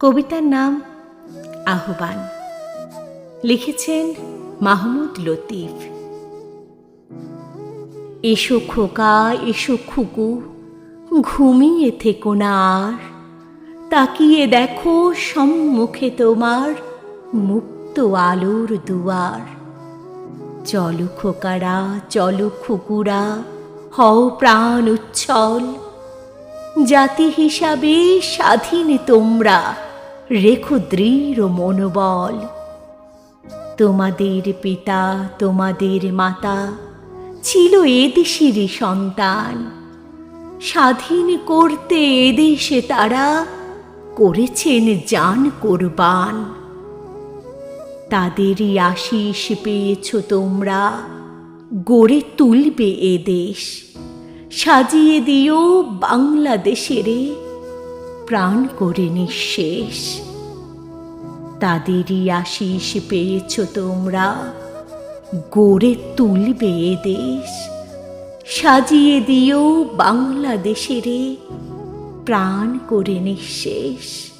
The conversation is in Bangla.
কবিতার নাম আহ্বান। লিখেছেন মাহমুদ লতিফ। এসো খোকা, এসো খুকু, ঘুমিয়ে থেকো না আর। তাকিয়ে দেখো সম্মুখে তোমার মুক্ত আলোর দুয়ার। চলো খোকারা, চলো খুকুরা, হও প্রাণ উচ্ছল। জাতি হিসাবে স্বাধীন তোমরা। রেখো দৃঢ় মনোবল। তোমাদের পিতা, তোমাদের মাতা ছিল এদেশেরই সন্তান। স্বাধীন করতে এদেশে তারা করেছেন যান কোরবান। তাদেরই আশিস পেয়েছ তোমরা, গড়ে তুলবে এদেশ সাজিয়ে দিও বাংলাদেশেরে প্রাণ করে নিঃশেষ। তাদেরই আশিস পেয়েছ তোমরা। গড়ে তুলবে এ দেশ। সাজিয়ে দিও বাংলাদেশের প্রাণ করে নিঃশেষ।